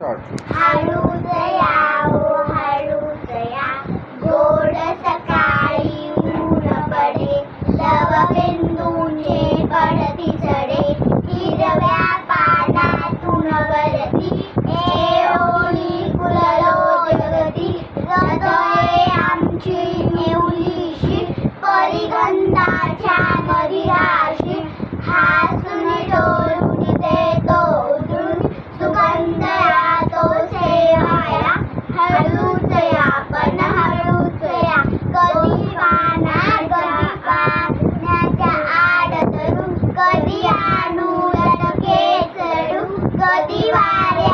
हळूच यावो गोड सकाळी ऊन पडे लवबिंदूने पडती चढे. Daddy.